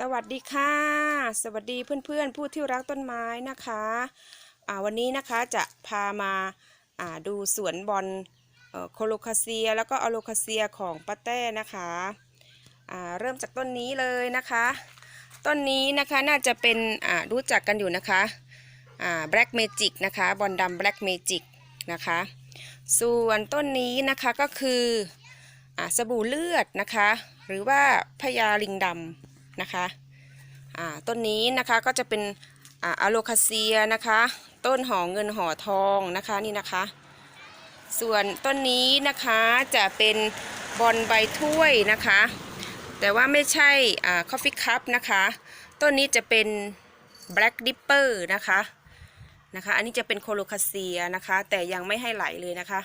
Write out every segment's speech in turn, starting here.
สวัสดีค่ะ สวัสดีเพื่อนๆ ผู้ที่รักต้นไม้นะคะอ่าวันนี้นะคะจะพามาาดูสวนบอลอ่อโคโลคาเซีย แล้วก็อโลคาเซียของป้าแต้นะคะอ่าเริ่มจากต้นนี้เลยนะคะ ต้นนี้นะคะน่าจะเป็นอ่ารู้จักกันอยู่นะคะอ่า Black Magic นะคะบอลดำ Black Magic นะคะ ส่วนต้นนี้นะคะก็คืออ่าสบู่เลือดนะคะ หรือว่าพญาลิงดำ นะคะต้นนี้นะคะก็จะเป็นอะโลคาเซียนะคะ ต้นห่อเงินห่อทองนะคะนี่นะคะ ส่วนต้นนี้นะคะจะเป็นบอลใบถ้วยนะคะ แต่ว่าไม่ใช่อ่าคอฟฟี่คัพนะคะ ต้นนี้จะเป็น Black Dipper นะคะนะคะ อันนี้จะเป็นโคโลคาเซียนะคะ แต่ยังไม่ให้ไหลเลยนะคะ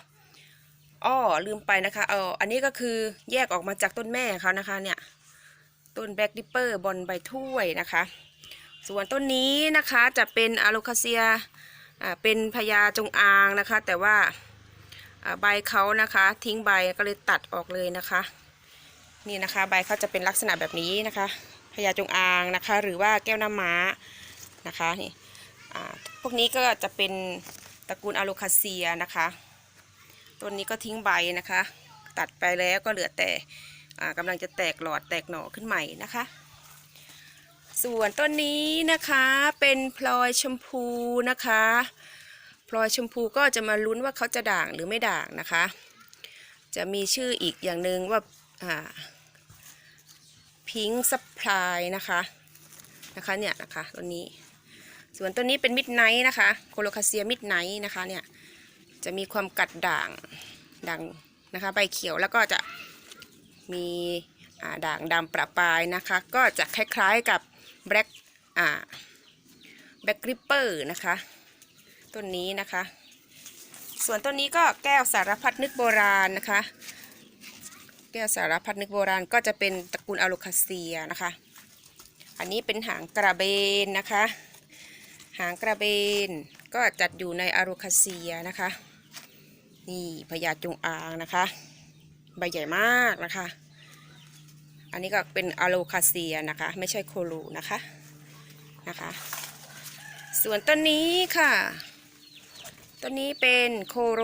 อ้อลืมไปนะคะเอออันนี้ก็คือแยกออกมาจากต้นแม่เขานะคะเนี่ย ต้นแบ็กดิปเปอร์บอลใบถ้วยนะคะ ส่วนต้นนี้นะคะจะเป็นอะโลคาเซียอ่าเป็นพญาจงอางนะคะ แต่ว่าอ่าใบเขานะคะ ทิ้งใบก็เลยตัดออกเลยนะคะ นี่นะคะใบเขาจะเป็นลักษณะแบบนี้นะคะพญาจงอางนะคะ หรือว่าแก้วน้ำม้านะคะนี่อ่าพวกนี้ก็จะเป็นตระกูลอะโลคาเซียนะคะต้นนี้ก็ทิ้งใบนะคะ ตัดไปแล้วก็เหลือแต่ กำลังจะแตกหลอดแตกหน่อขึ้นใหม่นะคะ ส่วนต้นนี้นะคะเป็นพลอยชมพูนะคะพลอยชมพูก็จะมาลุ้นว่าเขาจะด่างหรือไม่ด่างนะคะ จะมีชื่ออีกอย่างหนึ่งว่าพิงค์ซัพพลายนะคะนะคะเนี่ยนะคะต้นนี้ ส่วนต้นนี้เป็นมิดไนท์นะคะโคโลคาเซียมิดไนท์นะคะเนี่ยจะมีความกัดด่างด่างนะคะใบเขียวแล้วก็จะ มีด่างดำประปายนะคะ ก็จะคล้ายๆกับแบล็กแบล็กริปเปอร์นะคะต้นนี้นะคะ ส่วนต้นนี้ก็แก้วสารพัดนึกโบราณนะคะ แก้วสารพัดนึกโบราณก็จะเป็นตระกูลอะโลคาเซียนะคะ อันนี้เป็นหางกระเบนนะคะ หางกระเบนก็จัดอยู่ในอะโลคาเซียนะคะ นี่พญาจงอางนะคะ ใบใหญ่มากนะคะ อันนี้ก็เป็นอะโลคาเซียนะคะ ไม่ใช่โคลูนะคะนะคะ ส่วนต้นนี้ค่ะต้นนี้เป็นโคโร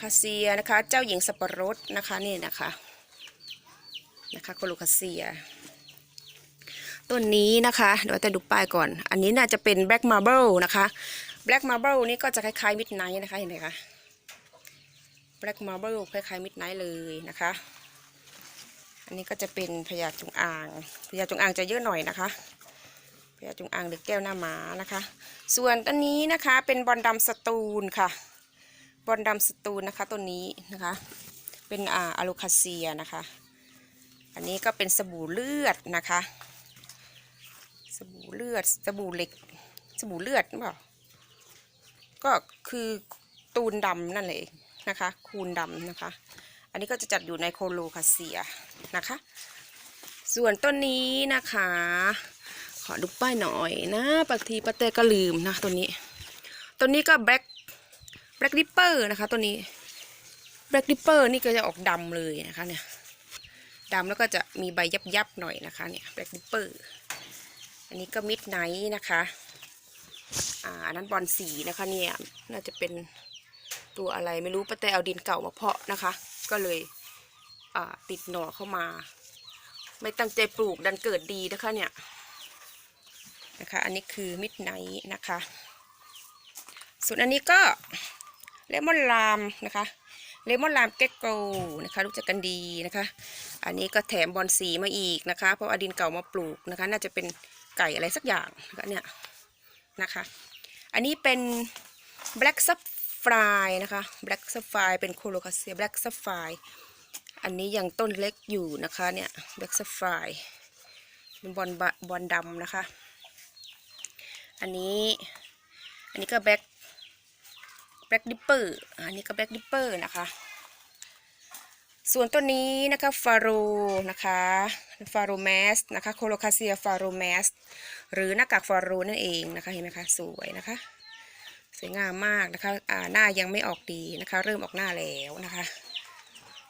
คาเซียนะคะ เจ้าหญิงสับปะรดนะคะนี่นะคะนะคะโคโลคาเซียต้นนี้นะคะเดี๋ยวจะดูป้ายก่อน อันนี้น่าจะเป็นแบล็กมาร์เบิลนะคะแบล็กมาร์เบิลนี่ก็จะคล้ายๆมิดไนท์นะคะเห็นไหมคะ Black Marble คล้ายๆ Midnight เลยนะคะ อันนี้ก็จะเป็นพญาจงอางพญาจงอางจะเยอะหน่อยนะคะพญาจงอางหรือแก้วหน้าม้านะคะ ส่วนต้นนี้นะคะเป็นบอลดำสตูลค่ะ บอลดำสตูลนะคะต้นนี้นะคะ เป็นอาอะโลคาเซียนะคะ อันนี้ก็เป็นสบู่เลือดนะคะ สบู่เลือดสบู่เหล็ก สบู่เลือดหรือเปล่าก็คือตูนดำนั่นเองนะคะ คูณดำนะคะ อันนี้ก็จะจัดอยู่ในโคโลคาเซียนะคะ ส่วนต้นนี้นะคะ ขอดูป้ายหน่อยนะบางทีป้าเต้ก็ลืมนะตัวนี้ตัวนี้ก็แบล็กแบล็กดิปเปอร์นะคะตัวนี้แบล็กดิปเปอร์นี่ก็จะออกดำเลยนะคะเนี่ยดำแล้วก็จะมีใบยับยับหน่อยนะคะเนี่ยแบล็กดิปเปอร์อันนี้ก็มิดไนท์นะคะอ่าอันนั้นบอลสีนะคะเนี่ยน่าจะเป็นตัวอะไรไม่รู้ป้าแต่เอาดินเก่ามาเพาะนะคะ ก็เลยติดหน่อเข้ามา ไม่ตั้งใจปลูกดันเกิดดีนะคะเนี่ยนะคะอันนี้คือมิดไนท์นะคะส่วนอันนี้ก็เลมอนลามนะคะเลมอนลามเก็กโกนะคะรู้จักกันดีนะคะ อันนี้ก็แถมบอลสีมาอีกนะคะ เพราะอาดินเก่ามาปลูกนะคะ น่าจะเป็นไก่อะไรสักอย่างนะคะเนี่ยนะคะ อันนี้เป็น Black s a p p h i r e นะคะ Black s a p p h i r e เป็นโคโลคาเซีย Black s a p p h i r e อันนี้ยังต้นเล็กอยู่นะคะเนี่ย Black s a p p h i r e เป็นบอลบอลดำนะคะ อันนี้อันนี้ก็ Black Black Dipper อันนี้ก็ Black Dipper นะคะ ส่วนต้นนี้นะคะฟาโรนะคะฟาโรแมสนะคะโคโลคาเซียฟาโรแมสหรือหน้ากากฟาโรนั่นเองนะคะเห็นไหมคะสวยนะคะ สวยงามมากนะคะอ่าหน้ายังไม่ออกดีนะคะ เริ่มออกหน้าแล้วนะคะ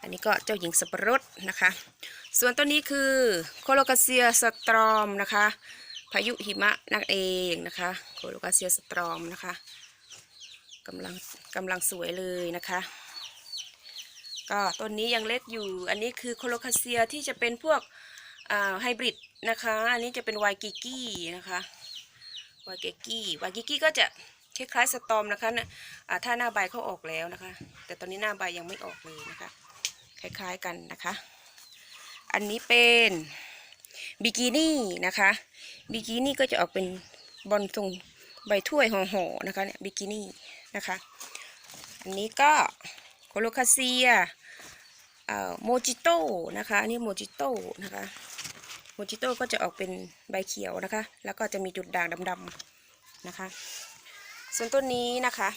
อันนี้ก็เจ้าหญิงสับปะรดนะคะ ส่วนต้นนี้คือโคโลกาเซียสตรอมนะคะพายุหิมะนั่นเองนะคะโคโลกาเซียสตรอมนะคะกำลังกำลังสวยเลยนะคะ ก็ต้นนี้ยังเล็กอยู่ อันนี้คือโคโลคาเซียที่จะเป็นพวกไฮบริดนะคะ อันนี้จะเป็นไวกิกี้นะคะไวกิกี้ไวกิกี้ก็จะ คล้ายๆสตอมนะคะนะถ้าหน้าใบเขาออกแล้วนะคะ แต่ตอนนี้หน้าใบยังไม่ออกเลยนะคะ คล้ายๆกันนะคะ อันนี้เป็นบิกินี่นะคะบิกินี่ก็จะออกเป็นบอลทรงใบถ้วยห่อๆนะคะเนี่ยบิกินี่นะคะ อันนี้ก็โคโลคาเซียโมจิโต้นะคะอันนี้โมจิโต้นะคะโมจิโต้ก็จะออกเป็นใบเขียวนะคะ แล้วก็จะมีจุดด่างดำๆนะคะ ส่วนต้นนี้นะคะ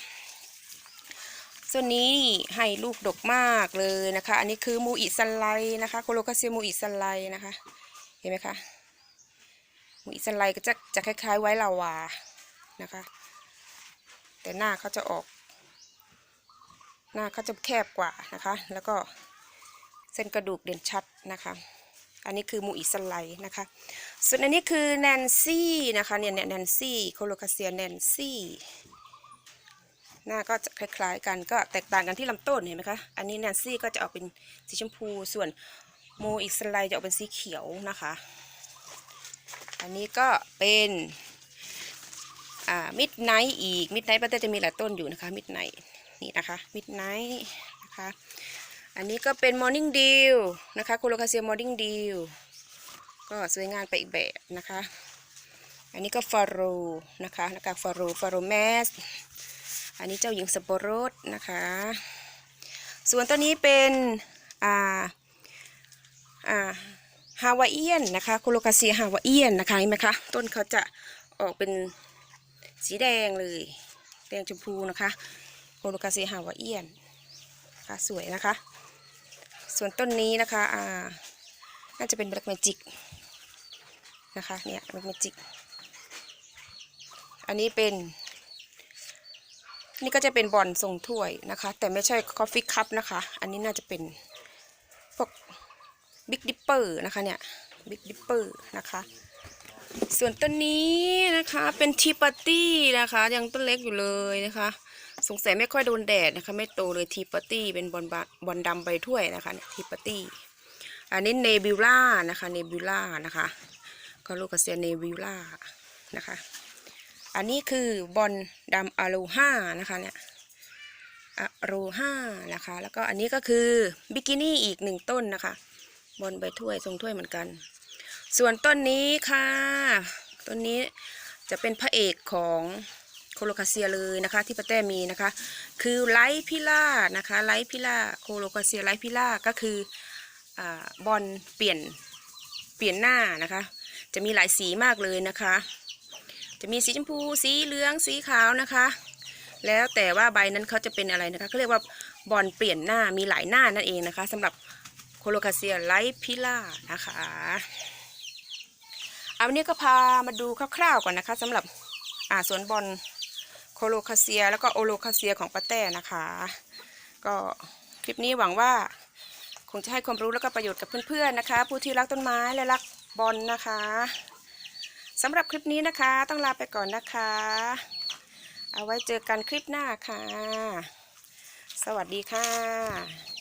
ส่วนนี้ให้ลูกดกมากเลยนะคะ อันนี้คือมูอิซันไลนะคะโคโลคาเซียมูอิซันไลนะคะ เห็นไหมคะ มูอิซันไลก็จะจะคล้าย ๆ ไว้ลาวานะคะ แต่หน้าเขาจะออก หน้าเขาจะแคบกว่านะคะ แล้วก็เส้นกระดูกเด่นชัดนะคะ อันนี้คือมูอิสไลนะคะ ส่วนอันนี้คือแนนซี่นะคะเนี่ยแนนซี่โคโลคาเซียแนนซี่หน้าก็จะคล้ายๆกันก็แตกต่างกันที่ลำต้นเห็นไหมคะอันนี้แนนซี่ก็จะออกเป็นสีชมพู ส่วนโมอิสไลจะออกเป็นสีเขียวนะคะ อันนี้ก็เป็นมิดไนท์อีกมิดไนท์ป้าเต้จะมีหลายต้นอยู่นะคะมิดไนท์นี่นะคะมิดไนท์นะคะ อันนี้ก็เป็นมอร์นิ่งดิวนะคะโคโลคาเซียมอร์นิ่งดิวก็สวยงามไปอีกแบบนะคะ อันนี้ก็ฟาโรนะคะหน้ากากฟาโรฟาโรแมส อันนี้เจ้าหญิงสับปะรดนะคะ ส่วนตัวนี้เป็นอ่าอ่าฮาวาเอียนนะคะโคโลคาเซียฮาวาเอียนนะคะเห็นไหมคะต้นเขาจะออกเป็นสีแดงเลย แดงชมพูนะคะโคโลคาเซียฮาวาเอียนค่ะสวยนะคะ ส่วนต้นนี้นะคะอ่าน่าจะเป็นแบล็กเมจิกนะคะเนี่ยแบล็กเมจิกอันนี้เป็น นี่ก็จะเป็นบอลทรงถ้วยนะคะ แต่ไม่ใช่คอฟฟี่คัพนะคะ อันนี้น่าจะเป็นพวกบิ๊กดิปเปอร์นะคะเนี่ยบิ๊กดิปเปอร์นะคะ ส่วนต้นนี้นะคะเป็นทีปาร์ตี้นะคะ ยังต้นเล็กอยู่เลยนะคะ สงสัยไม่ค่อยโดนแดดนะคะ ไม่โตเลยทีปาร์ตี้เป็นบอลบอลดำใบถ้วยนะคะเนี่ยทีปาร์ตี้อันนี้เนบิวล่านะคะเนบิวล่านะคะ ก็ลูกกระเซียเนบิวล่านะคะ อันนี้คือบอลดำอะโลห้านะคะเนี่ยอะโลห้านะคะ แล้วก็อันนี้ก็คือบิกินี่อีกหนึ่งต้นนะคะ บอลใบถ้วยทรงถ้วยเหมือนกัน ส่วนต้นนี้ค่ะ ต้นนี้จะเป็นพระเอกของ โคโลคาเซียเลยนะคะที่ป้าแต้มีนะคะ คือไลท์พิล่านะคะไลท์พิล่าโคโลคาเซียไลท์พิล่าก็คืออบอลเปลี่ยนเปลี่ยนหน้านะคะ จะมีหลายสีมากเลยนะคะ จะมีสีชมพูสีเหลืองสีขาวนะคะ แล้วแต่ว่าใบนั้นเขาจะเป็นอะไรนะคะเขาเรียกว่าบอลเปลี่ยนหน้ามีหลายหน้านั่นเองนะคะสำหรับโคโลคาเซียไลท์พิล่านะคะเอาวันนี้ก็พามาดูคร่าวๆก่อนนะคะสำหรับอ่าสวนบอล โคโลคาเซีย แล้วก็โอโลคาเซียของป้าแต้นะคะ ก็คลิปนี้หวังว่าคงจะให้ความรู้แล้วก็ประโยชน์กับเพื่อนๆนะคะ ผู้ที่รักต้นไม้และรักบอลนะคะสำหรับคลิปนี้นะคะ ต้องลาไปก่อนนะคะ เอาไว้เจอกันคลิปหน้าค่ะ สวัสดีค่ะ